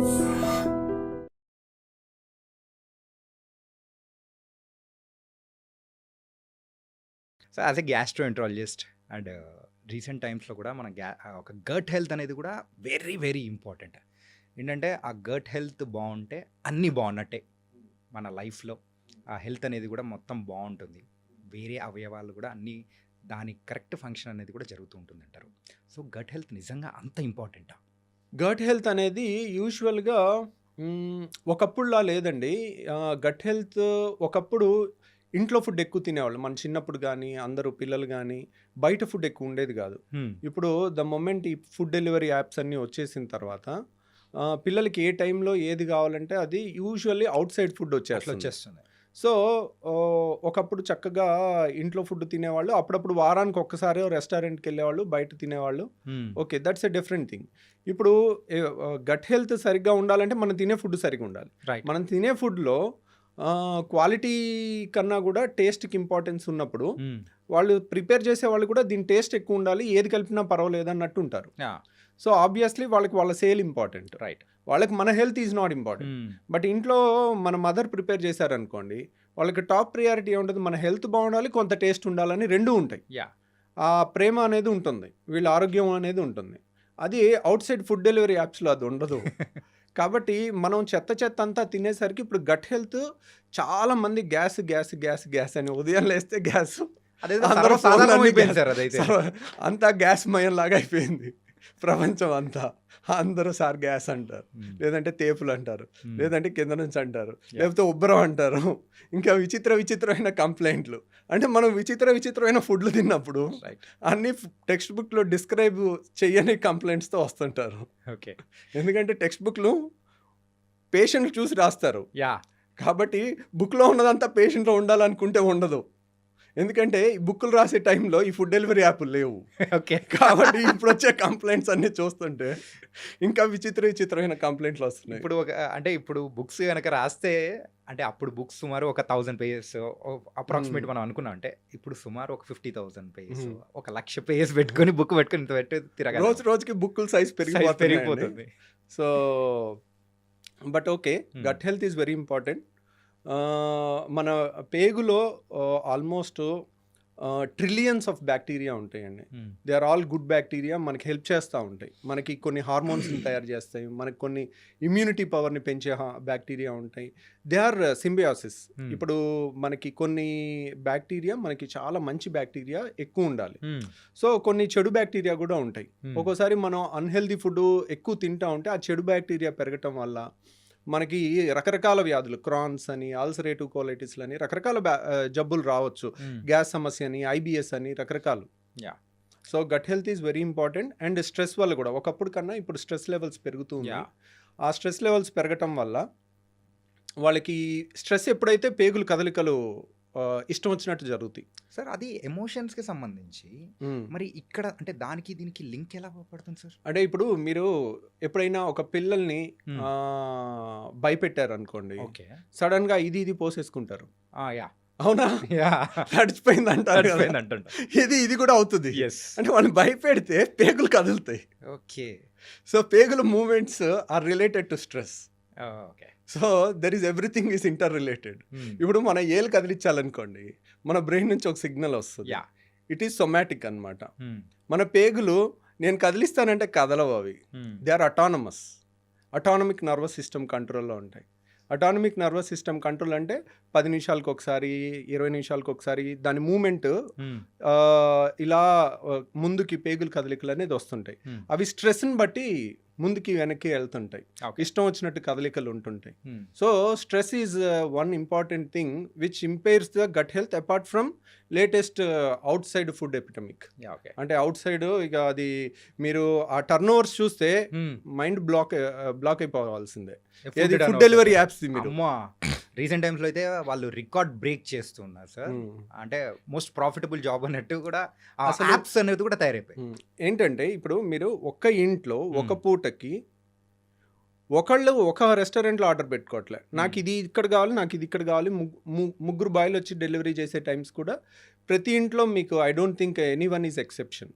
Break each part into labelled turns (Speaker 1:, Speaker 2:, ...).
Speaker 1: So as a gastroenterologist and recent టైమ్స్లో కూడా మన గ్యా ఒక గర్ట్ హెల్త్ అనేది కూడా వెరీ వెరీ ఇంపార్టెంట్ ఏంటంటే ఆ గర్ట్ హెల్త్ బాగుంటే అన్నీ బాగున్నట్టే మన లైఫ్లో ఆ హెల్త్ అనేది కూడా మొత్తం బాగుంటుంది. వేరే అవయవాలు కూడా అన్నీ దాని కరెక్ట్ ఫంక్షన్ అనేది కూడా జరుగుతూ ఉంటుంది అంటారు సో గట్ హెల్త్ నిజంగా అంత ఇంపార్టెంటా
Speaker 2: గట్ హెల్త్ అనేది యూజువల్గా ఒకప్పుడులా లేదండి. గట్ హెల్త్ ఒకప్పుడు ఇంట్లో ఫుడ్ ఎక్కువ తినేవాళ్ళు. మన చిన్నప్పుడు కానీ అందరూ పిల్లలు కానీ బయట ఫుడ్ ఎక్కువ ఉండేది కాదు. ఇప్పుడు ద మొమెంట్ ఈ ఫుడ్ డెలివరీ యాప్స్ అన్నీ వచ్చేసిన తర్వాత పిల్లలకి ఏ టైంలో ఏది కావాలంటే అది యూజువల్లీ అవుట్ సైడ్ ఫుడ్ వచ్చేస్తుంది. సో ఒకప్పుడు చక్కగా ఇంట్లో ఫుడ్ తినేవాళ్ళు అప్పుడప్పుడు వారానికి ఒక్కసారి రెస్టారెంట్కి వెళ్ళేవాళ్ళు బయట తినేవాళ్ళు. Okay that's a different thing. ఇప్పుడు గట్ హెల్త్ సరిగ్గా ఉండాలంటే మనం తినే ఫుడ్ సరిగ్గా ఉండాలి. మనం తినే ఫుడ్లో క్వాలిటీ కన్నా కూడా టేస్ట్కి ఇంపార్టెన్స్ ఉన్నప్పుడు వాళ్ళు ప్రిపేర్ చేసే వాళ్ళు కూడా దీని టేస్ట్ ఎక్కువ ఉండాలి ఏది కలిపినా పర్వాలేదు అన్నట్టు ఉంటారు సో ఆబ్వియస్లీ వాళ్ళకి వాళ్ళ సేల్ ఇంపార్టెంట్.
Speaker 1: రైట్
Speaker 2: వాళ్ళకి మన health is not important. But ఇంట్లో మన మదర్ ప్రిపేర్ చేశారనుకోండి వాళ్ళకి టాప్ ప్రియారిటీ ఏముంటుంది? మన హెల్త్ బాగుండాలి కొంత టేస్ట్ ఉండాలని రెండు ఉంటాయి.
Speaker 1: యా
Speaker 2: ఆ ప్రేమ అనేది ఉంటుంది వీళ్ళ ఆరోగ్యం అనేది ఉంటుంది. అది అవుట్ సైడ్ ఫుడ్ డెలివరీ యాప్స్లో అది ఉండదు. కాబట్టి మనం చెత్త చెత్త అంతా తినేసరికి ఇప్పుడు గట్ హెల్త్ చాలా మంది గ్యాస్ గ్యాస్ గ్యాస్ గ్యాస్ అని ఉదయం లేస్తే గ్యాస్
Speaker 1: అదే
Speaker 2: అందరూ
Speaker 1: సాధారణం
Speaker 2: ఫోన్లన్నీ
Speaker 1: అయిపోయింది
Speaker 2: గ్యాస్.
Speaker 1: సార్ అదైతే.
Speaker 2: సర్వ- అంతా గ్యాస్ మయం లాగా అయిపోయింది. ప్రపంచం అంతా అందరూ సార్ గ్యాస్ అంటారు. లేదంటే తేపులు అంటారు. లేదంటే కింద నుంచి అంటారు. లేకపోతే ఉబ్బరం అంటారు. ఇంకా విచిత్ర విచిత్రమైన కంప్లైంట్లు. అంటే మనం విచిత్ర విచిత్రమైన ఫుడ్లు తిన్నప్పుడు అన్ని టెక్స్ట్ బుక్లో డిస్క్రైబ్ చేయని కంప్లైంట్స్తో వస్తుంటారు.
Speaker 1: ఓకే.
Speaker 2: ఎందుకంటే టెక్స్ట్ బుక్లు పేషెంట్ చూసి రాస్తారు.
Speaker 1: యా.
Speaker 2: కాబట్టి బుక్లో ఉన్నదంతా పేషెంట్లో ఉండాలనుకుంటే ఉండదు. ఎందుకంటే ఈ బుక్కులు రాసే టైంలో ఈ ఫుడ్ డెలివరీ యాప్లు లేవు.
Speaker 1: ఓకే.
Speaker 2: కాబట్టి ఇప్పుడు వచ్చే కంప్లైంట్స్ అన్ని చూస్తుంటే ఇంకా విచిత్ర విచిత్రమైన కంప్లైంట్లు వస్తున్నాయి.
Speaker 1: ఇప్పుడు ఒక అంటే ఇప్పుడు బుక్స్ కనుక రాస్తే అంటే అప్పుడు బుక్స్ సుమారు ఒక థౌజండ్ పేజెస్ అప్రాక్సిమేట్. మనం అనుకున్నాం. అంటే ఇప్పుడు సుమారు ఒక ఫిఫ్టీ థౌసండ్ పేజెస్. ఒక లక్ష పేజెస్ పెట్టుకొని బుక్ పెట్టుకొని ఇంత పెట్టి తిరగాలి.
Speaker 2: రోజు రోజుకి బుక్కుల సైజ్ పెరిగిపోతుంది. So but okay. Gut health is very important. మన పేగులో ఆల్మోస్ట్ ట్రిలియన్స్ ఆఫ్ బ్యాక్టీరియా ఉంటాయండి. They are all good bacteria మనకి హెల్ప్ చేస్తూ ఉంటాయి మనకి కొన్ని హార్మోన్స్ని తయారు చేస్తాయి మనకి కొన్ని ఇమ్యూనిటీ పవర్ని పెంచే బ్యాక్టీరియా ఉంటాయి దే ఆర్ సింబియాసిస్. ఇప్పుడు మనకి కొన్ని బ్యాక్టీరియా మనకి చాలా మంచి బ్యాక్టీరియా ఎక్కువ ఉండాలి
Speaker 1: Hmm.
Speaker 2: సో కొన్ని చెడు బ్యాక్టీరియా కూడా ఉంటాయి
Speaker 1: Hmm.
Speaker 2: ఒక్కోసారి మనం అన్హెల్దీ ఫుడ్ ఎక్కువ తింటా ఉంటే ఆ చెడు బ్యాక్టీరియా పెరగటం వల్ల మనకి రకరకాల వ్యాధులు క్రాన్స్ అని ఆల్సరేటివ్ కోలైటిస్లు అని రకరకాల జబ్బులు రావచ్చు. గ్యాస్ సమస్య అని ఐబిఎస్ అని రకరకాలు
Speaker 1: Yeah.
Speaker 2: So gut health is very important and stress వల్ల కూడా ఒకప్పుడు కన్నా ఇప్పుడు స్ట్రెస్ లెవెల్స్ పెరుగుతూ ఉన్నాయి
Speaker 1: Yeah.
Speaker 2: ఆ స్ట్రెస్ లెవెల్స్ పెరగటం వల్ల వాళ్ళకి స్ట్రెస్ ఎప్పుడైతే పేగులు కదలికలు ఇష్టం వచ్చినట్టు జరుగుతాయి.
Speaker 1: సార్ అది ఎమోషన్స్కి సంబంధించి. మరి ఇక్కడ అంటే దానికి దీనికి లింక్ ఎలా పడుతుంది సార్?
Speaker 2: అంటే ఇప్పుడు మీరు ఎప్పుడైనా ఒక పిల్లల్ని భయపెట్టారు అనుకోండి
Speaker 1: ఓకే.
Speaker 2: సడన్గా ఇది ఇది పోసేసుకుంటారు.
Speaker 1: యా.
Speaker 2: అవునా? అంటారు.
Speaker 1: అంటుంటా
Speaker 2: ఇది ఇది కూడా అవుతుంది.
Speaker 1: ఎస్
Speaker 2: అంటే వాళ్ళు భయపెడితే పేగులు కదులుతాయి.
Speaker 1: Okay.
Speaker 2: So పేగుల movements are related to stress.
Speaker 1: Okay.
Speaker 2: So there is everything is interrelated ఇప్పుడు మన ఏలు కదిలించాలనుకోండి మన బ్రెయిన్ నుంచి ఒక సిగ్నల్ వస్తుంది. ఇట్ ఈస్ సొమాటిక్ అన్నమాట. మన పేగులు నేను కదిలిస్తానంటే కదలవు అవి. They are autonomous autonomic nervous system కంట్రోల్లో ఉంటాయి. అటానమిక్ నర్వస్ సిస్టమ్ కంట్రోల్ అంటే పది నిమిషాలకు ఒకసారి ఇరవై నిమిషాలకు ఒకసారి దాని మూమెంట్ ఇలా ఆ, ముందుకి పేగులు కదలికలు అనేది వస్తుంటాయి. అవి స్ట్రెస్ని బట్టి ముందుకి వెనక్కి వెళ్తుంటాయి. ఇష్టం వచ్చినట్టు కదలికలు ఉంటుంటాయి. So stress is one important thing which impairs the gut health apart from latest outside food epidemic అంటే అవుట్ సైడ్ ఇక అది మీరు ఆ టర్న్ ఓవర్స్ చూస్తే మైండ్ బ్లాక్ బ్లాక్ అయిపోవాల్సిందే. ఫుడ్ డెలివరీ యాప్స్ మీరు.
Speaker 1: రీసెంట్ టైమ్స్లో అయితే వాళ్ళు రికార్డ్ బ్రేక్ చేస్తున్నారు సార్. అంటే మోస్ట్ ప్రాఫిటబుల్ జాబ్ అన్నట్టు కూడా యాప్స్ అనేది కూడా తయారైపోయాయి.
Speaker 2: ఏంటంటే ఇప్పుడు మీరు ఒక్క ఇంట్లో ఒక. పూటకి ఒకళ్ళు ఒక రెస్టారెంట్లో ఆర్డర్ పెట్టుకోవట్లే నాకు. ఇది ఇక్కడ కావాలి నాకు ఇది ఇక్కడ కావాలి ముగ్గురు బాయ్లు వచ్చి డెలివరీ చేసే టైమ్స్ కూడా ప్రతి ఇంట్లో మీకు I don't think anyone is exception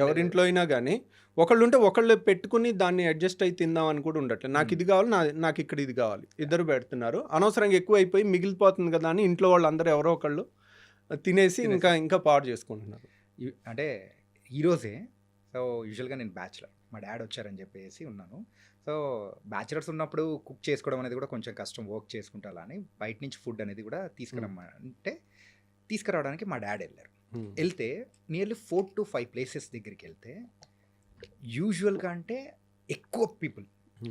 Speaker 2: ఎవరింట్లో అయినా కానీ ఒకళ్ళు ఉంటే ఒకళ్ళు పెట్టుకుని దాన్ని అడ్జస్ట్ అయి తిందాం అని కూడా ఉండట్లేదు నాకు ఇది కావాలి నా నాకు ఇక్కడ ఇది కావాలి ఇద్దరు పెడుతున్నారు. అనవసరంగా ఎక్కువ అయిపోయి మిగిలిపోతుంది కదా అని ఇంట్లో వాళ్ళందరూ ఎవరో ఒకళ్ళు తినేసి ఇంకా ఇంకా పాడు చేసుకుంటున్నారు.
Speaker 1: అంటే ఈరోజే సో యూజువల్గా నేను బ్యాచులర్ మా డాడ్ వచ్చారని చెప్పేసి ఉన్నాను. సో బ్యాచులర్స్ ఉన్నప్పుడు కుక్ చేసుకోవడం అనేది కూడా కొంచెం కష్టం వర్క్ చేసుకుంటా అని బయట నుంచి ఫుడ్ అనేది కూడా తీసుకురమ్మ అంటే తీసుకురావడానికి మా డాడ్ వెళ్ళారు. వెళ్తే nearly four to five places దగ్గరికి వెళ్తే యూజువల్గా అంటే ఎక్కువ పీపుల్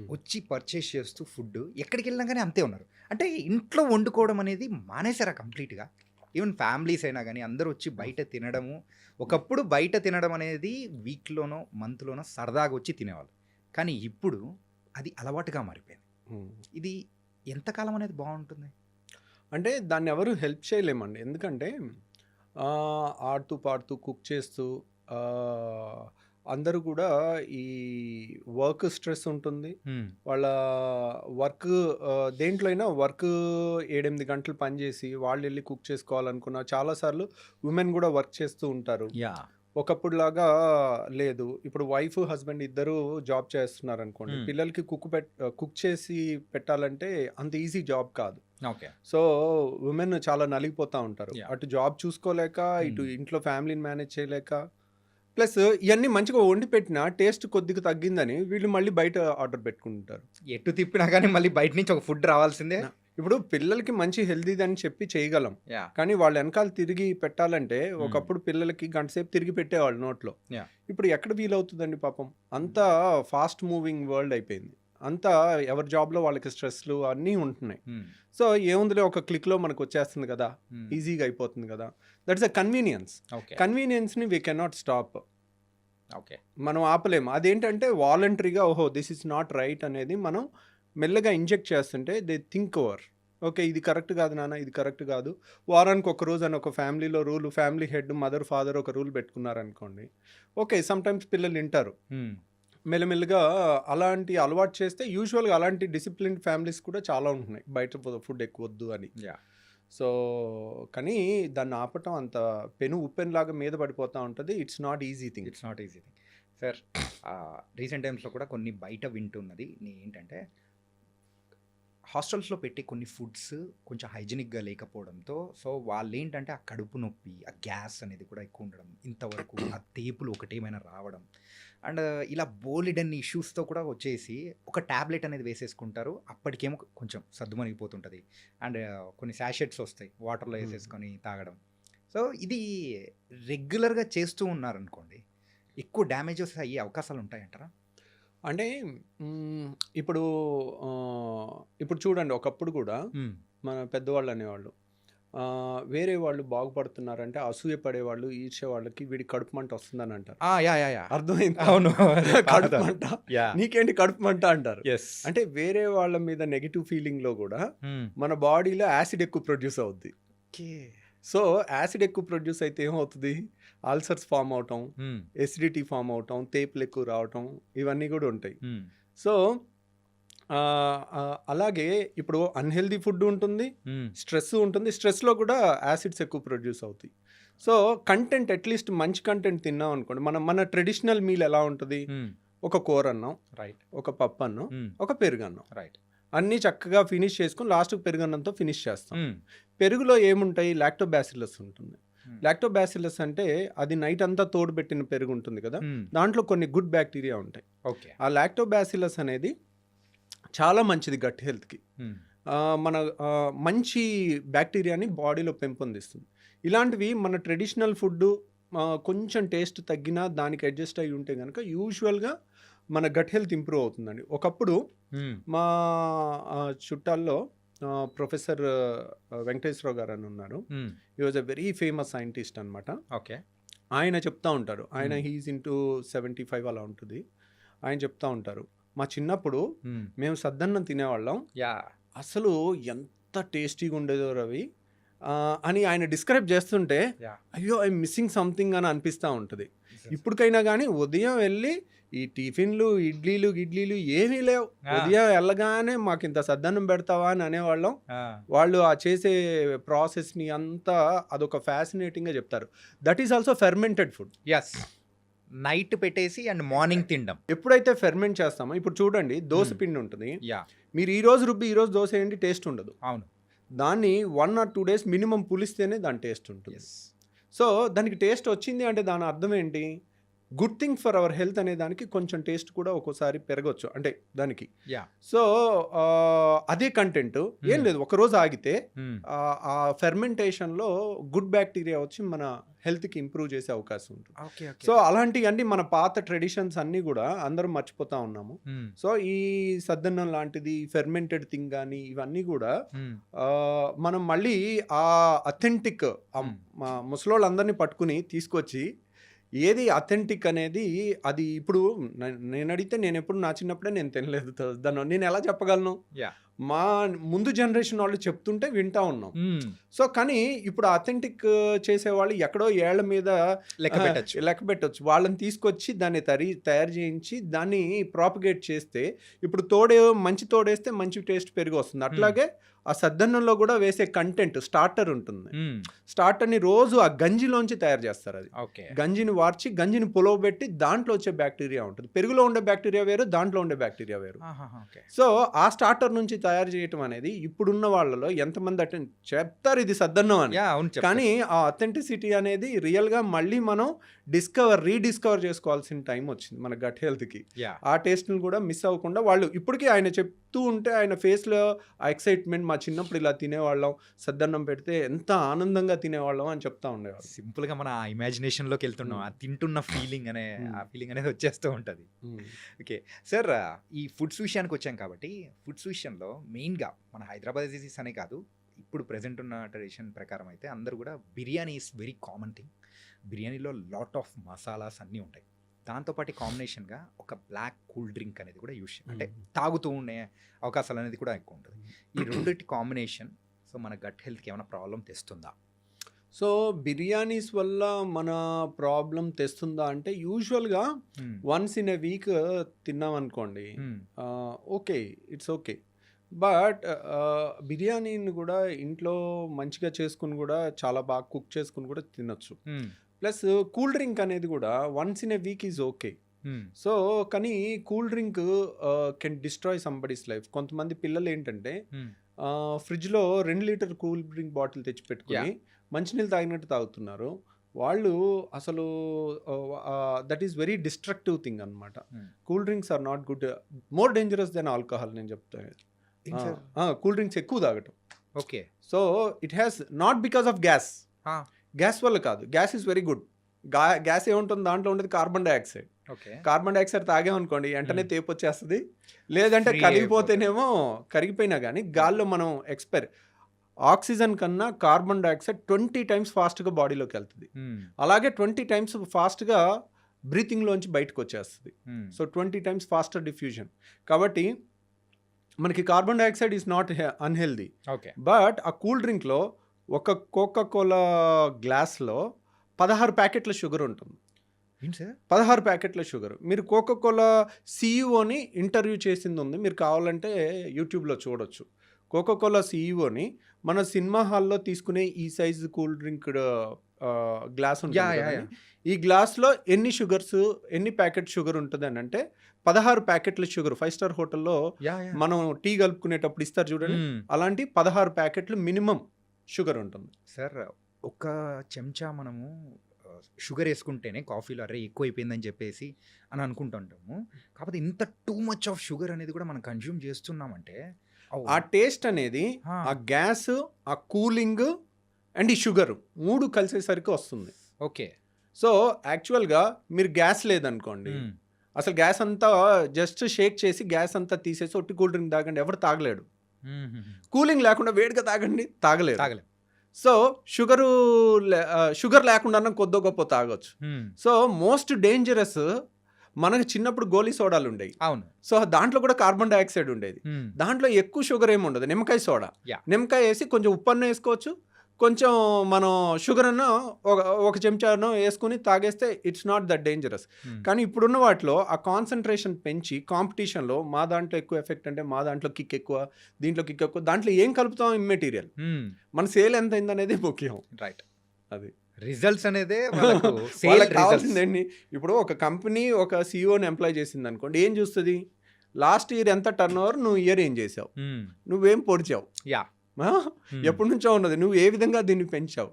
Speaker 1: వచ్చి పర్చేస్ చేస్తూ ఫుడ్ ఎక్కడికి వెళ్ళినా కానీ అంతే ఉన్నారు. అంటే ఇంట్లో వండుకోవడం అనేది మానేశారా కంప్లీట్గా? ఈవెన్ ఫ్యామిలీస్ అయినా కానీ అందరూ వచ్చి బయట తినడము ఒకప్పుడు బయట తినడం అనేది వీక్లోనో మంత్లోనో సరదాగా వచ్చి తినేవాళ్ళు. కానీ ఇప్పుడు అది అలవాటుగా మారిపోయింది. ఇది ఎంతకాలం అనేది బాగుంటుంది?
Speaker 2: అంటే దాన్ని ఎవరు హెల్ప్ చేయలేమండి. ఎందుకంటే ఆడుతూ పాడుతూ కుక్ చేస్తూ అందరూ కూడా ఈ వర్క్ స్ట్రెస్ ఉంటుంది. వాళ్ళ వర్క్ దేంట్లో అయినా వర్క్ ఏడెనిమిది గంటలు పనిచేసి వాళ్ళు వెళ్ళి కుక్ చేసుకోవాలనుకున్న చాలాసార్లు ఉమెన్ కూడా వర్క్ చేస్తూ ఉంటారు.
Speaker 1: యా.
Speaker 2: ఒకప్పుడు లాగా లేదు. ఇప్పుడు వైఫ్ హస్బెండ్ ఇద్దరు జాబ్ చేస్తున్నారు అనుకోండి. పిల్లలకి కుక్ పెట్ కుక్ చేసి పెట్టాలంటే అంత ఈజీ జాబ్ కాదు. సో ఉమెన్ చాలా నలిగిపోతూ ఉంటారు. అటు జాబ్ చూసుకోలేక ఇటు
Speaker 1: Hmm.
Speaker 2: ఇంట్లో ఫ్యామిలీని మేనేజ్ చేయలేక. ప్లస్ ఇవన్నీ మంచిగా వండి పెట్టినా టేస్ట్ కొద్దిగా తగ్గిందని వీళ్ళు మళ్ళీ బయట ఆర్డర్ పెట్టుకుంటారు.
Speaker 1: ఎటు తిప్పినా కానీ మళ్ళీ బయట నుంచి ఒక ఫుడ్ రావాల్సిందే.
Speaker 2: ఇప్పుడు పిల్లలకి మంచి హెల్దీ అని చెప్పి చేయగలం. కానీ వాళ్ళ వెనకాల తిరిగి పెట్టాలంటే ఒకప్పుడు పిల్లలకి గంట సేపు తిరిగి పెట్టేవాళ్ళు నోట్లో. ఇప్పుడు ఎక్కడ వీలవుతుందండి పాపం? అంతా ఫాస్ట్ మూవింగ్ వరల్డ్ అయిపోయింది. అంతా ఎవరి జాబ్లో వాళ్ళకి స్ట్రెస్లు అన్నీ ఉంటున్నాయి. సో ఏముందిలే ఒక క్లిక్లో మనకు వచ్చేస్తుంది కదా ఈజీగా అయిపోతుంది కదా. That's a convenience.
Speaker 1: ఓకే.
Speaker 2: కన్వీనియన్స్ని వీ కెనాట్ స్టాప్.
Speaker 1: ఓకే.
Speaker 2: మనం ఆపలేము. అదేంటంటే వాలంటరీగా ఓహో దిస్ ఇస్ నాట్ రైట్ అనేది మనం మెల్లగా ఇంజెక్ట్ చేస్తుంటే దే థింక్ ఓవర్. ఓకే ఇది కరెక్ట్ కాదు నాన్న ఇది కరెక్ట్ కాదు. వారానికి ఒక రోజు అని ఒక ఫ్యామిలీలో rule family head mother father ఒక రూల్ పెట్టుకున్నారనుకోండి ఓకే సమ్టైమ్స్ పిల్లలు వింటారు. మెల్లమెల్లగా అలాంటి అలవాటు చేస్తే యూజువల్గా అలాంటి డిసిప్లిన్ ఫ్యామిలీస్ కూడా చాలా ఉంటున్నాయి. బయట ఫుడ్ ఎక్కువ వద్దు అని. సో కానీ దాన్ని ఆపటం అంత పెను ఉప్పెన్ లాగా మీద పడిపోతూ ఉంటుంది. It's not easy thing
Speaker 1: it's not easy thing sir recent టైమ్స్లో కూడా కొన్ని బయట వింటున్నది. నీ ఏంటంటే హాస్టల్స్లో పెట్టే కొన్ని ఫుడ్స్ కొంచెం హైజీనిక్గా లేకపోవడంతో సో వాళ్ళు ఏంటంటే ఆ కడుపు నొప్పి ఆ గ్యాస్ అనేది కూడా ఎక్కువ ఉండడం ఇంతవరకు ఆ తేపులు ఒకటేమైనా రావడం అండ్ ఇలా బోలెడన్ని ఇష్యూస్తో కూడా వచ్చేసి ఒక ట్యాబ్లెట్ అనేది వేసేసుకుంటారు. అప్పటికేమో కొంచెం సర్దుమణిగిపోతుంటుంది. అండ్ కొన్ని శాషెట్స్ వస్తాయి. వాటర్లో. వేసేసుకొని తాగడం. సో ఇది రెగ్యులర్గా చేస్తూ ఉన్నారనుకోండి ఎక్కువ డ్యామేజెస్ అయ్యే అవకాశాలు ఉంటాయంటారా
Speaker 2: అంటే ఇప్పుడు ఇప్పుడు చూడండి ఒకప్పుడు కూడా మన పెద్దవాళ్ళు అనేవాళ్ళు వేరే వాళ్ళు బాగుపడుతున్నారంటే అసూయ పడేవాళ్ళు ఈర్చే వాళ్ళకి వీడి కడుపు మంట వస్తుందని అంటారు.
Speaker 1: Yeah yeah yeah.
Speaker 2: అర్థమైంది?
Speaker 1: అవును.
Speaker 2: కడుపు మంట? నీకేంటి కడుపు మంట అంటారు? అంటే వేరే వాళ్ళ మీద నెగిటివ్ ఫీలింగ్లో కూడా మన బాడీలో యాసిడ్ ఎక్కువ ప్రొడ్యూస్ అవుద్ది. సో యాసిడ్ ఎక్కువ ప్రొడ్యూస్ అయితే ఏమవుతుంది? అల్సర్స్ ఫామ్ అవటం ఎసిడిటీ ఫామ్ అవటం తేపులు ఎక్కువ రావటం ఇవన్నీ కూడా ఉంటాయి. సో ఆ, ఆ, అలాగే ఇప్పుడు అన్హెల్దీ ఫుడ్ ఉంటుంది స్ట్రెస్ ఉంటుంది. స్ట్రెస్లో కూడా యాసిడ్స్ ఎక్కువ ప్రొడ్యూస్ అవుతాయి. సో కంటెంట్ అట్లీస్ట్ మంచి కంటెంట్ తిన్నాం అనుకోండి. మన మన ట్రెడిషనల్ మీల్ ఎలా ఉంటుంది? ఒక కూర అన్నం
Speaker 1: రైట్
Speaker 2: ఒక పప్పు అన్నం ఒక పెరుగు అన్నం.
Speaker 1: రైట్
Speaker 2: అన్నీ చక్కగా ఫినిష్ చేసుకుని లాస్ట్కి పెరుగు అన్నంతో ఫినిష్ చేస్తాం. పెరుగులో ఏముంటాయి? లాక్టోబాసిల్లస్ ఉంటుంది. లాక్టోబాసిల్లస్ అంటే అది నైట్ అంతా తోడు పెట్టిన పెరుగు ఉంటుంది కదా? దాంట్లో కొన్ని గుడ్ బ్యాక్టీరియా ఉంటాయి.
Speaker 1: ఓకే
Speaker 2: ఆ లాక్టోబాసిల్లస్ అనేది చాలా మంచిది గట్ హెల్త్కి మన మంచి బ్యాక్టీరియాని బాడీలో పెంపొందిస్తుంది. ఇలాంటివి మన ట్రెడిషనల్ ఫుడ్ కొంచెం టేస్ట్ తగ్గినా దానికి అడ్జస్ట్ అయి ఉంటే కనుక యూజువల్గా మన గట్ హెల్త్ ఇంప్రూవ్ అవుతుందండి. ఒకప్పుడు మా చుట్టాల్లో ప్రొఫెసర్ వెంకటేశ్వరరావు గారు అని ఉన్నారు. ఈ was a very famous scientist అనమాట
Speaker 1: ఓకే.
Speaker 2: ఆయన చెప్తా ఉంటారు. ఆయన. హీజ్ ఇంటూ సెవెంటీ ఫైవ్ అలా ఉంటుంది. ఆయన చెప్తా ఉంటారు. మా చిన్నప్పుడు మేము సద్దన్నం తినేవాళ్ళం.
Speaker 1: యా.
Speaker 2: అసలు ఎంత టేస్టీగా ఉండేదో రవి అని ఆయన డిస్క్రైబ్ చేస్తుంటే. అయ్యో ఐ మిస్సింగ్ సంథింగ్ అని అనిపిస్తూ ఉంటుంది. ఇప్పటికైనా కానీ ఉదయం వెళ్ళి ఈ టిఫిన్లు ఇడ్లీలు గిడ్లీలు ఏమీ లేవు. ఉదయం వెళ్ళగానే మాకు ఇంత సద్దన్నం పెడతావా అని అనేవాళ్ళం. వాళ్ళు ఆ చేసే ప్రాసెస్ని అంతా అదొక ఫ్యాసినేటింగ్గా చెప్తారు. That is also fermented food
Speaker 1: as night పెట్టేసి అండ్ మార్నింగ్ తినడం
Speaker 2: ఎప్పుడైతే ఫెర్మెంట్ చేస్తామో ఇప్పుడు చూడండి దోశ. పిండి ఉంటుంది.
Speaker 1: యా.
Speaker 2: మీరు ఈ రోజు రుబ్బి ఈ రోజు దోశ వేయండి టేస్ట్ ఉండదు.
Speaker 1: అవును.
Speaker 2: దాన్ని one or two days minimum పులిస్తేనే దాని టేస్ట్ ఉంటుంది. సో దానికి టేస్ట్ వచ్చింది అంటే దాని అర్థం ఏంటి? Good thing for our health అనే దానికి కొంచెం టేస్ట్ కూడా ఒక్కోసారి పెరగచ్చు అంటే దానికి. సో అదే కంటెంట్ ఏం
Speaker 1: Hmm.
Speaker 2: లేదు ఒక రోజు ఆగితే ఆ- ఆ ఫెర్మెంటేషన్లో గుడ్ బ్యాక్టీరియా వచ్చి మన హెల్త్కి ఇంప్రూవ్ చేసే అవకాశం ఉంటుంది. సో అలాంటివన్నీ మన పాత ట్రెడిషన్స్ అన్నీ కూడా అందరం మర్చిపోతా ఉన్నాము. సో ఈ సద్దన్నం లాంటిది ఫెర్మెంటెడ్ థింగ్ కానీ ఇవన్నీ కూడా మనం మళ్ళీ ఆ అథెంటిక్
Speaker 1: Hmm.
Speaker 2: ముసలోళ్ళందరినీ పట్టుకుని తీసుకొచ్చి ఏది అథెంటిక్ అనేది అది ఇప్పుడు నేను అడిగితే నేను ఎప్పుడు నా చిన్నప్పుడే నేను తినలేదు దాన్ని నేను ఎలా చెప్పగలను? మా ముందు జనరేషన్ వాళ్ళు చెప్తుంటే వింటా ఉన్నాం. సో కానీ ఇప్పుడు అథెంటిక్ చేసేవాళ్ళు ఎక్కడో ఏళ్ళ మీద
Speaker 1: లెక్క పెట్టచ్చు.
Speaker 2: లెక్క పెట్టొచ్చు. వాళ్ళని తీసుకొచ్చి దాన్ని తరి తయారు చేయించి దాన్ని ప్రాపగేట్ చేస్తే ఇప్పుడు తోడే మంచి తోడేస్తే మంచి టేస్ట్ పెరిగి వస్తుంది అట్లాగే ఆ సద్దన్నంలో కూడా వేసే కంటెంట్ స్టార్టర్ ఉంటుంది. స్టార్టర్ని రోజు ఆ గంజిలోంచి తయారు చేస్తారు అది. గంజిని వార్చి గంజిని పులవబెట్టి దాంట్లో వచ్చే బ్యాక్టీరియా ఉంటుంది. పెరుగులో ఉండే బ్యాక్టీరియా వేరు దాంట్లో ఉండే బ్యాక్టీరియా వేరు.
Speaker 1: ఓకే.
Speaker 2: సో ఆ స్టార్టర్ నుంచి తయారు చేయటం అనేది ఇప్పుడున్న వాళ్ళలో ఎంతమంది అటెండ్ చెప్తారు ఇది సద్దన్నం అని.
Speaker 1: యా అవును.
Speaker 2: కానీ ఆ అథెంటిసిటీ అనేది రియల్గా మళ్ళీ మనం డిస్కవర్ రీడిస్కవర్ చేసుకోవాల్సిన టైం వచ్చింది మన గట్ హెల్త్కి ఆ టేస్ట్ని కూడా మిస్ అవ్వకుండా వాళ్ళు ఇప్పటికీ ఆయన చెప్తూ ఉంటే ఆయన ఫేస్లో ఆ ఎక్సైట్మెంట్ మా చిన్నప్పుడు ఇలా తినేవాళ్ళం సద్దన్నం పెడితే ఎంత ఆనందంగా తినేవాళ్ళం అని చెప్తా ఉండేవాళ్ళు.
Speaker 1: సింపుల్గా మన ఇమాజినేషన్లోకి వెళ్తున్నాం. ఆ తింటున్న ఫీలింగ్ అనే. ఆ ఫీలింగ్ అనేది వచ్చేస్తూ ఉంటది. సార్ ఈ ఫుడ్స్ విషయానికి వచ్చాం కాబట్టి ఫుడ్స్ విషయంలో మెయిన్గా మన హైదరాబాద్ డిసీస్ అనే కాదు ఇప్పుడు ప్రెసెంట్ ఉన్న ట్రెడిషన్ ప్రకారం అయితే అందరూ కూడా biryani is very common thing బిర్యానీలో లాట్ ఆఫ్ మసాలాస్ అన్నీ ఉంటాయి. దాంతోపాటు కాంబినేషన్గా ఒక బ్లాక్ కూల్ డ్రింక్ అనేది కూడా యూస్ అంటే తాగుతూ ఉండే అవకాశాలు అనేది కూడా ఎక్కువ ఉంటుంది. ఈ రెండింటి కాంబినేషన్ సో మన గట్ హెల్త్కి ఏమైనా ప్రాబ్లం తెస్తుందా?
Speaker 2: సో బిర్యానీస్ వల్ల మన ప్రాబ్లం తెస్తుందా అంటే యూజువల్గా వన్స్ ఇన్ ఎ వీక్ తిన్నాం అనుకోండి ఓకే ఇట్స్ ఓకే. బట్ బిర్యానీని కూడా ఇంట్లో మంచిగా చేసుకుని కూడా చాలా బాగా కుక్ చేసుకుని కూడా తినొచ్చు. ప్లస్ కూల్ డ్రింక్ అనేది కూడా once in a week is okay. So కానీ cool drink can destroy somebody's life. కొంతమంది పిల్లలు ఏంటంటే ఫ్రిడ్జ్లో రెండు లీటర్ కూల్ డ్రింక్ బాటిల్ తెచ్చి పెట్టుకుని మంచినీళ్ళు తాగినట్టు తాగుతున్నారు. వాళ్ళు అసలు that is very destructive thing అనమాట. Cool drinks are not good more dangerous than alcohol నేను చెప్తాను కూల్ డ్రింక్స్ ఎక్కువ తాగటం.
Speaker 1: Okay.
Speaker 2: So it has not because of gas. Gas వల్ల కాదు. Gas is very good. గా గ్యాస్ ఏముంటుంది? దాంట్లో ఉండేది carbon dioxide.
Speaker 1: Okay.
Speaker 2: Carbon dioxide తాగామనుకోండి వెంటనే. తేపు వచ్చేస్తుంది లేదంటే కరిగిపోతేనేమో కరిగిపోయినా కానీ గాల్లో మనం ఎక్స్పైర్ ఆక్సిజన్ కన్నా కార్బన్ డైఆక్సైడ్ ట్వంటీ టైమ్స్ ఫాస్ట్గా బాడీలోకి వెళ్తుంది. అలాగే ట్వంటీ టైమ్స్ ఫాస్ట్గా బ్రీతింగ్లోంచి బయటకు వచ్చేస్తుంది so twenty times faster diffusion. కాబట్టి మనకి carbon dioxide is not unhealthy.
Speaker 1: Okay.
Speaker 2: But ఆ కూల్ డ్రింక్లో ఒక కోకా కోలా గ్లాస్లో పదహారు ప్యాకెట్ల షుగర్ ఉంటుంది.
Speaker 1: ఏంటి సార్?
Speaker 2: పదహారు ప్యాకెట్ల షుగర్. మీరు కోకా కోలా సీఈఓని ఇంటర్వ్యూ చేసింది ఉంది మీరు కావాలంటే యూట్యూబ్లో చూడొచ్చు. కోకా కోలా సీఈఓని మన సినిమా హాల్లో తీసుకునే ఈ సైజ్ కూల్ డ్రింక్ గ్లాస్ ఉంటుంది. ఈ గ్లాస్లో ఎన్ని షుగర్స్ ఎన్ని ప్యాకెట్ షుగర్ ఉంటుంది అని అంటే పదహారు ప్యాకెట్ల షుగర్ ఫైవ్ స్టార్ హోటల్లో మనం టీ కలుపుకునేటప్పుడు ఇస్తారు చూడండి. అలాంటి పదహారు ప్యాకెట్లు మినిమం షుగర్ ఉంటుంది.
Speaker 1: సార్ ఒక చెంచా మనము షుగర్ వేసుకుంటేనే కాఫీలో అరే ఎక్కువ అయిపోయిందని చెప్పేసి అని అనుకుంటుంటాము. కాకపోతే ఇంత టూ మచ్ ఆఫ్ షుగర్ అనేది కూడా మనం కన్జ్యూమ్ చేస్తున్నామంటే
Speaker 2: ఆ టేస్ట్ అనేది
Speaker 1: ఆ,
Speaker 2: గ్యాస్ ఆ కూలింగ్ అండ్ ఈ షుగర్ మూడు కలిసేసరికి వస్తుంది.
Speaker 1: ఓకే.
Speaker 2: సో యాక్చువల్గా మీరు గ్యాస్ లేదనుకోండి. అసలు గ్యాస్ అంతా జస్ట్ షేక్ చేసి గ్యాస్ అంతా తీసేసి ఒట్టి కూల్ డ్రింక్ తాగండి ఎవరు తాగలేడు. కూలింగ్ లేకుండా వేడిగా తాగండి తాగలేరు
Speaker 1: తాగలేం
Speaker 2: సో షుగరు షుగర్ లేకుండా కొద్దో గొప్ప తాగొచ్చు. సో మోస్ట్ డేంజరస్ మనకు చిన్నప్పుడు గోలీ సోడాలు ఉండేవి.
Speaker 1: అవును.
Speaker 2: సో దాంట్లో కూడా కార్బన్ డైఆక్సైడ్ ఉండేది. దాంట్లో ఎక్కువ షుగర్ ఏమి ఉండదు నిమ్మకాయ సోడా. నిమ్మకాయ వేసి కొంచెం ఉప్పు అన్న వేసుకోవచ్చు కొంచెం మనం షుగర్ అన్న ఒక ఒక చెంచాను వేసుకుని తాగేస్తే it's not that dangerous.
Speaker 1: Hmm.
Speaker 2: కానీ ఇప్పుడున్న వాటిలో ఆ కాన్సన్ట్రేషన్ పెంచి కాంపిటీషన్లో మా దాంట్లో ఎక్కువ ఎఫెక్ట్ అంటే మా దాంట్లో కిక్ ఎక్కువ దీంట్లో కిక్ ఎక్కువ దాంట్లో ఏం కలుపుతాం ఇమ్మెటీరియల్?
Speaker 1: మ్మ్.
Speaker 2: మన సేల్ ఎంత అయిందనేది ముఖ్యం.
Speaker 1: రైట్
Speaker 2: అది.
Speaker 1: రిజల్ట్స్ అనేదే వాళ్ళకు సేల్
Speaker 2: వాళ్ళకి
Speaker 1: రిజల్ట్స్
Speaker 2: కావాల్సిందండి ఇప్పుడు ఒక కంపెనీ ఒక సీఈఓని ఎంప్లాయ్ చేసింది అనుకోండి ఏం చూస్తుంది? లాస్ట్ ఇయర్ ఎంత టర్న్ ఓవర్ నువ్వు ఇయర్ ఏం చేసావు? నువ్వేం పొడిచావు?
Speaker 1: యా?
Speaker 2: ఎప్పటి నుంచో ఉన్నది. నువ్వు ఏ విధంగా దీన్ని పెంచావు?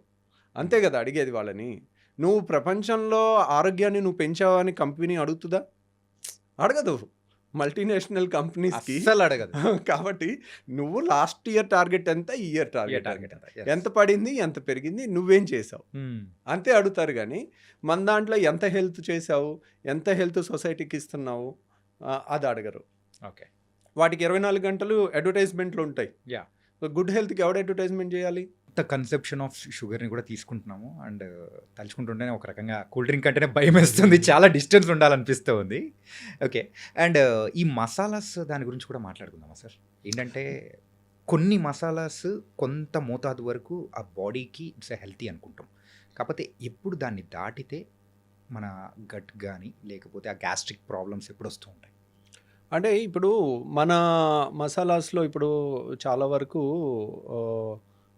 Speaker 2: అంతే కదా అడిగేది వాళ్ళని. నువ్వు ప్రపంచంలో ఆరోగ్యాన్ని నువ్వు పెంచావా అని కంపెనీ అడుగుతుందా? అడగదు. మల్టీనేషనల్ కంపెనీస్కి.
Speaker 1: అస్సలు అడగదు.
Speaker 2: కాబట్టి నువ్వు లాస్ట్ ఇయర్ టార్గెట్ ఎంత? ఈ ఇయర్ టార్గెట్
Speaker 1: టార్గెట్
Speaker 2: ఎంత పడింది? ఎంత పెరిగింది? నువ్వేం చేసావు? అంతే అడుగుతారు కానీ మన దాంట్లో ఎంత హెల్త్ చేసావు? ఎంత హెల్త్ సొసైటీకి ఇస్తున్నావు? అది అడగరు.
Speaker 1: ఓకే.
Speaker 2: వాటికి ఇరవై నాలుగు గంటలు అడ్వర్టైజ్మెంట్లు ఉంటాయి.
Speaker 1: Yeah.
Speaker 2: గుడ్ హెల్త్కి ఎవడు అడ్వర్టైజ్మెంట్ చేయాలి?
Speaker 1: కొత్త కన్సెప్షన్ ఆఫ్ షుగర్ని కూడా తీసుకుంటున్నాము. అండ్ తలుచుకుంటుంటేనే ఒక రకంగా కూల్ డ్రింక్ అంటేనే భయం వేస్తుంది. చాలా డిస్టెన్స్ ఉండాలనిపిస్తూ ఉంది ఓకే అండ్ ఈ మసాలాస్ దాని గురించి కూడా మాట్లాడుకుందామా సార్ ఏంటంటే కొన్ని మసాలాస్ కొంత మోతాదు వరకు ఆ బాడీకి ఇట్స్ హెల్తీ అనుకుంటాం. కాకపోతే ఎప్పుడు దాన్ని దాటితే మన గట్ కానీ లేకపోతే ఆ గ్యాస్ట్రిక్ ప్రాబ్లమ్స్ ఎప్పుడు వస్తూ ఉంటాయి.
Speaker 2: అంటే ఇప్పుడు మన మసాలాస్లో ఇప్పుడు చాలా వరకు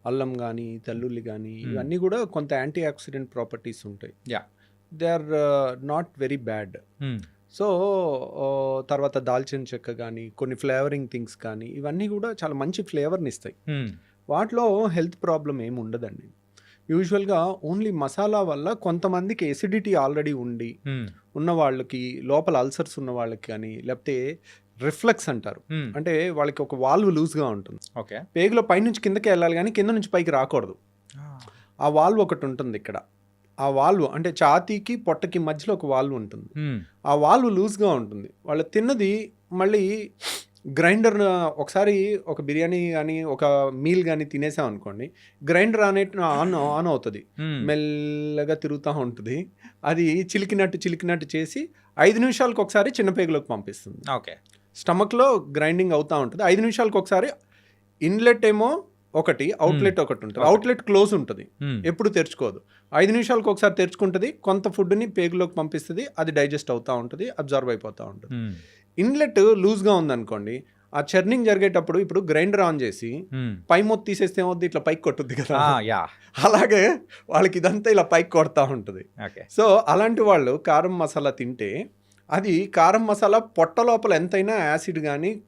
Speaker 2: అల్లం కానీ తెల్లుల్లి కానీ. ఇవన్నీ కూడా కొంత యాంటీ ఆక్సిడెంట్ ప్రాపర్టీస్ ఉంటాయి.
Speaker 1: Yeah.
Speaker 2: They are not very bad. So తర్వాత దాల్చిన చెక్క కానీ కొన్ని ఫ్లేవరింగ్ థింగ్స్ కానీ ఇవన్నీ కూడా చాలా మంచి ఫ్లేవర్ని ఇస్తాయి. వాటిలో హెల్త్ ప్రాబ్లం ఏమి ఉండదండి యూజువల్గా ఓన్లీ మసాలా వల్ల కొంతమందికి ఎసిడిటీ ఆల్రెడీ ఉండి ఉన్న వాళ్ళకి లోపల అల్సర్స్ ఉన్న వాళ్ళకి కానీ లేకపోతే రిఫ్లెక్స్ అంటారు. అంటే వాళ్ళకి ఒక వాల్వ్ లూజ్గా ఉంటుంది.
Speaker 1: ఓకే.
Speaker 2: పేగులో పైనుంచి కిందకి వెళ్ళాలి కానీ కింద నుంచి పైకి రాకూడదు. ఆ. వాల్వ్ ఒకటి ఉంటుంది ఇక్కడ. ఆ వాల్వ్ అంటే ఛాతీకి పొట్టకి మధ్యలో ఒక వాల్వ్ ఉంటుంది. ఆ వాల్వ్ లూజ్గా ఉంటుంది. వాళ్ళు తిన్నది మళ్ళీ గ్రైండర్ ఒకసారి ఒక బిర్యానీ కానీ ఒక మీల్ కానీ తినేసాం అనుకోండి గ్రైండర్ అనే ఆన్ ఆన్ అవుతుంది. మెల్లగా తిరుగుతూ ఉంటుంది. అది చిలికినట్టు చిలికినట్టు చేసి ఐదు నిమిషాలకు ఒకసారి చిన్న పేగులోకి పంపిస్తుంది.
Speaker 1: ఓకే.
Speaker 2: స్టమక్లో గ్రైండింగ్ అవుతూ ఉంటుంది. ఐదు నిమిషాలకు ఒకసారి ఇన్లెట్ ఏమో ఒకటి అవుట్లెట్ ఒకటి ఉంటుంది. అవుట్లెట్ క్లోజ్ ఉంటుంది. ఎప్పుడు తెరుచుకోదు. ఐదు నిమిషాలకు ఒకసారి తెరుచుకుంటుంది. కొంత ఫుడ్ని పేగులోకి పంపిస్తుంది. అది డైజెస్ట్ అవుతూ ఉంటుంది అబ్జర్వ్ అయిపోతూ ఉంటుంది. ఇన్లెట్ లూజ్గా ఉందనుకోండి ఆ చర్నింగ్ జరిగేటప్పుడు ఇప్పుడు గ్రైండర్ ఆన్ చేసి పై మొత్తం తీసేస్తే ఏమవుద్ది? ఇట్లా పైకి కొట్టుద్ది కదా.
Speaker 1: యా.
Speaker 2: అలాగే వాళ్ళకి ఇదంతా ఇలా పైకి కొడతా ఉంటుంది. సో అలాంటి వాళ్ళు కారం మసాలా తింటే అది కారం మసాలా పొట్ట లోపల ఎంతైనా యాసిడ్ కానీ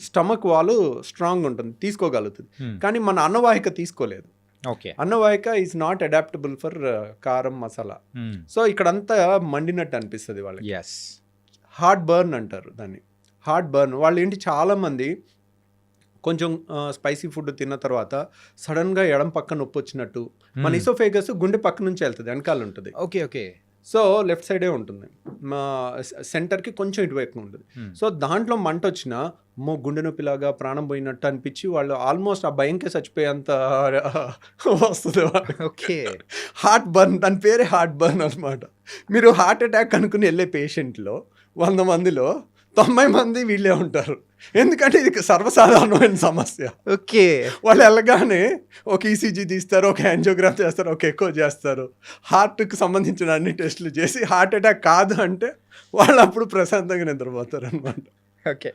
Speaker 2: స్టమక్ వాళ్ళు స్ట్రాంగ్ ఉంటుంది తీసుకోగలుగుతుంది. కానీ మన అన్నవాహిక తీసుకోలేదు.
Speaker 1: ఓకే.
Speaker 2: అన్నవాహిక ఈజ్ నాట్ అడాప్టబుల్ ఫర్ కారం మసాలా. సో ఇక్కడంతా మండినట్టు అనిపిస్తుంది వాళ్ళకి.
Speaker 1: ఎస్
Speaker 2: హార్ట్ బర్న్ అంటారు దాన్ని. హార్ట్ బర్న్ వాళ్ళు ఏంటి చాలామంది కొంచెం స్పైసీ ఫుడ్ తిన్న తర్వాత సడన్గా ఎడం పక్క నొప్పి వచ్చినట్టు మన ఇసోఫేగస్ గుండె పక్క నుంచి వెళ్తుంది వెనకాల ఉంటుంది.
Speaker 1: Okay okay.
Speaker 2: సో లెఫ్ట్ సైడే ఉంటుంది. మా సెంటర్కి కొంచెం ఇటువైపు ఉంటుంది. సో దాంట్లో మంట వచ్చిన మో గుండె నొప్పిలాగా ప్రాణం పోయినట్టు అనిపించి వాళ్ళు ఆల్మోస్ట్ ఆ భయంకే చచ్చిపోయేంత వస్తుంది
Speaker 1: ఓకే.
Speaker 2: హార్ట్ బర్న్ దాని పేరే హార్ట్ బర్న్ అనమాట మీరు హార్ట్ అటాక్ అనుకుని వెళ్ళే పేషెంట్లో వంద మందిలో తొంభై మంది వీళ్ళే ఉంటారు. ఎందుకంటే ఇది సర్వసాధారణమైన సమస్య.
Speaker 1: ఓకే.
Speaker 2: వాళ్ళు వెళ్ళగానే ఒక ఈసీజీ తీస్తారు ఒక యాంజియోగ్రామ్ చేస్తారు ఒక ఎక్కువ చేస్తారు. హార్ట్కి సంబంధించిన అన్ని టెస్టులు చేసి హార్ట్ అటాక్ కాదు అంటే వాళ్ళు అప్పుడు ప్రశాంతంగా నిద్రపోతారు అనమాట
Speaker 1: ఓకే.